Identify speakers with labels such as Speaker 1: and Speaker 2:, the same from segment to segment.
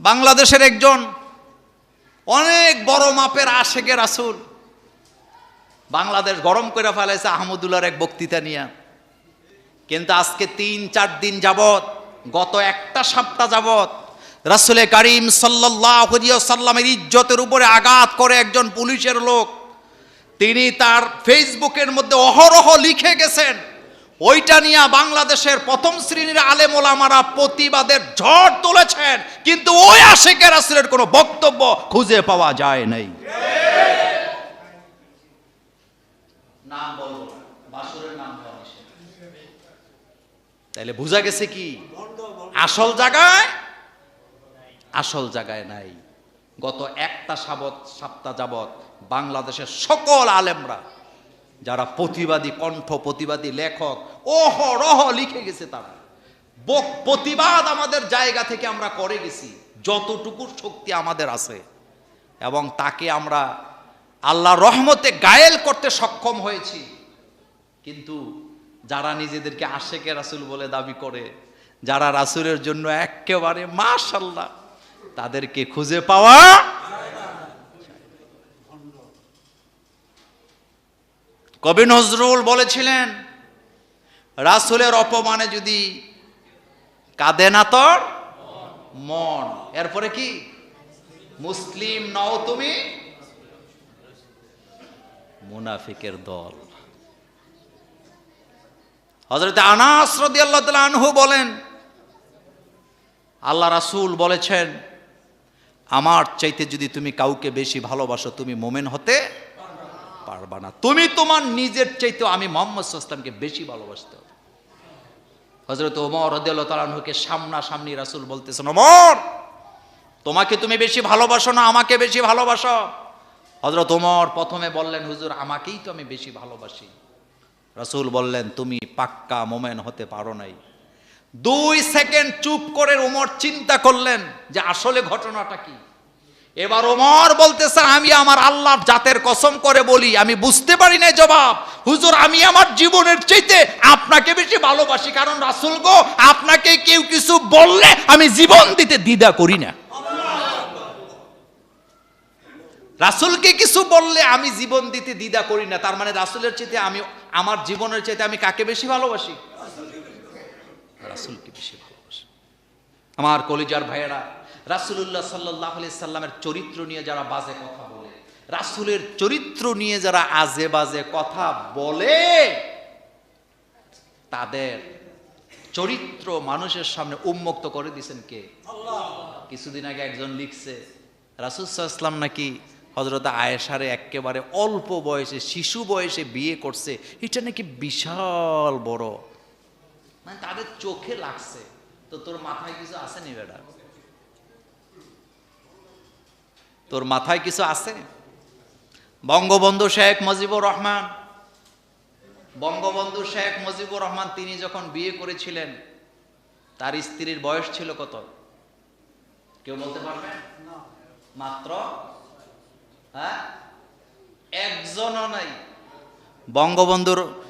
Speaker 1: বাংলাদেশের একজন অনেক বড় মাপের আশেকের রাসূল। বাংলাদেশ গরম করে ফেলাইছে আহমদুল্লাহর এক বক্তৃতা নিয়ে। কিন্তু আজকে তিন, চার দিন যাবত গত একটা সপ্তাহ যাবত রাসুলে করিম সাল্লামের ইজ্জতের উপরে আঘাত করে একজন পুলিশের লোক। তিনি তার ফেসবুকের মধ্যে অহরহ লিখে গেছেন। ওইটা নিয়ে বাংলাদেশের প্রথম শ্রেণির আলেম ওলামারা প্রতিবাদের ঝড় তুলেছেন, কিন্তু ওই আশেকের রাসুলের কোনো বক্তব্য খুঁজে পাওয়া যায় নাই। তাইলে বোঝা গেছে কি? আসল জায়গায় আসল জায়গায় নাই। গত একটা সাবত, সপ্তাহ যাবৎ বাংলাদেশের সকল আলেমরা যারা প্রতিবাদী কণ্ঠ, প্রতিবাদী লেখক, ওহ, রহ লিখে গেছে তারা। বক- প্রতিবাদ আমাদের জায়গা থেকে আমরা করে গেছি, যতটুকু শক্তি আমাদের আছে। এবং তাকে আমরা আল্লাহ রহমতে গায়েল করতে সক্ষম হয়েছি। কিন্তু যারা নিজেদেরকে আশেকে রাসুল বলে দাবি করে, যারা রাসুলের জন্য একেবারে মাশাল্লাহ তাদেরকে খুঁজে পাওয়া কবি নজরুল বলেছিলেন, রাসুলের অপমানে যদি কাঁদে না তোর? মন। এরপরে কি? মুসলিম নও তুমি? মুনাফিকের দল। হজরত আনাস রাদিয়াল্লাহু আনহু বলেন, আল্লাহ রাসূল বলেছেন, আমার চাইতে যদি তুমি কাউকে বেশি ভালোবাসো, তুমি মোমেন হতে পারবা না। তুমি তোমার নিজের চাইতে আমি মোহাম্মদ সাল্লামকে বেশি ভালোবাসতে হজরত ওমর রদিয়াল্লাহ তালাহুকে সামনাসামনি রাসূল বলতেছেন, ওমর, তোমাকে তুমি বেশি ভালোবাসো না, আমাকে বেশি ভালোবাসো। হজরত ওমর প্রথমে বললেন, হুজুর, আমাকেই তো আমি বেশি ভালোবাসি। রাসূল বললেন, তুমি পাক্কা মোমেন হতে পারো নাই। দুই সেকেন্ড চুপ করে ওমর চিন্তা করলেন যে আসলে ঘটনাটা কি। এবার ওমর বলতেছে, আমি আমার আল্লাহর জাতের কসম করে বলি, আমি বুঝতে পারি না জবাব। হুজুর, আমি আমার জীবনের চাইতে আপনাকে বেশি ভালোবাসি, কারণ রাসূল গো, আপনাকে কেউ কিছু বললে আমি জীবন দিতে দ্বিধা করি না। রাসূলকে কিছু বললে আমি জীবন দিতে দ্বিধা করি না, তার মানে রাসূলের চাইতে আমি, আমার জীবনের চাইতে আমি কাকে বেশি ভালোবাসি? রাসূলকে বেশি ভালোবাসি। আমার কলিজার ভাইয়েরা রাসূলুল্লাহ সাল্লাহ আলি সাল্লামের চরিত্র নিয়ে যারা বাজে কথা বলে রাসূলের চরিত্র নিয়ে যারা আজে বাজে কথা বলে তাদের চরিত্র মানুষের সামনে উন্মুক্ত করে দিছেন কে? কিছুদিন আগে একজন লিখছে রাসুসাল্লাম নাকি হজরত আয়েশারে একেবারে অল্প বয়সে শিশু বয়সে বিয়ে করছে এটা নাকি বিশাল বড়। মানে তাদের চোখে লাগছে। তো তোর মাথায় কিছু আছে নি বেটা? তোর মাথায় কিছু আছে? বঙ্গবন্ধু শেখ মুজিবুর রহমান। বঙ্গবন্ধু শেখ মুজিবুর রহমান, তিনি যখন বিয়ে করেছিলেন, তার স্ত্রীর বয়স ছিল কত? কেউ বলতে পারবেন মাত্র? হ্যাঁ? একজনও নাই। বঙ্গবন্ধুর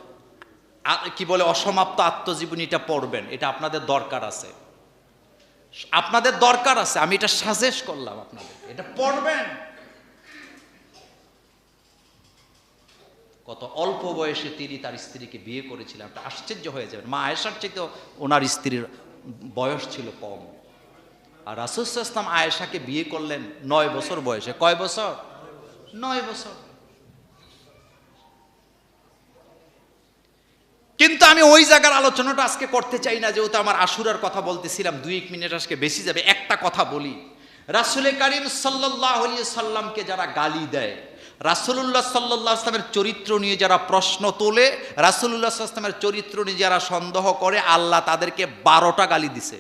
Speaker 1: কি বলে, অসমাপ্ত আত্মজীবনীটা পড়বেন। এটা আপনাদের দরকার আছে। আপনাদের দরকার আছে, আমি এটা সাজেস্ট করলাম আপনাদের। এটা পড়বেন। কত অল্প বয়সে তিনি তার স্ত্রীকে বিয়ে করেছিলেন একটা আশ্চর্য হয়ে যাবেন। মা আয়েশার চাইতেও ওনার স্ত্রীর বয়স ছিল কম। আর রাসুল ইসলাম আয়েশাকে বিয়ে করলেন নয় বছর বয়সে। কয় বছর? নয় বছর। কিন্তু আমি ওই জায়গার আলোচনাটা আজকে করতে চাই না, যেহেতু আমার আশুরার কথা বলতেছিলাম, দুই এক মিনিট আজকে বেশি যাবে। একটা কথা বলি, রাসুলে কারিম সাল্লাহ সাল্লামকে যারা গালি দেয়, রাসুলুল্লাহ সাল্লাহ আসলামের চরিত্র নিয়ে যারা প্রশ্ন তোলে, রাসুলুল্লাহ আসলামের চরিত্র নিয়ে যারা সন্দেহ করে, আল্লাহ তাদেরকে বারোটা গালি দিছে।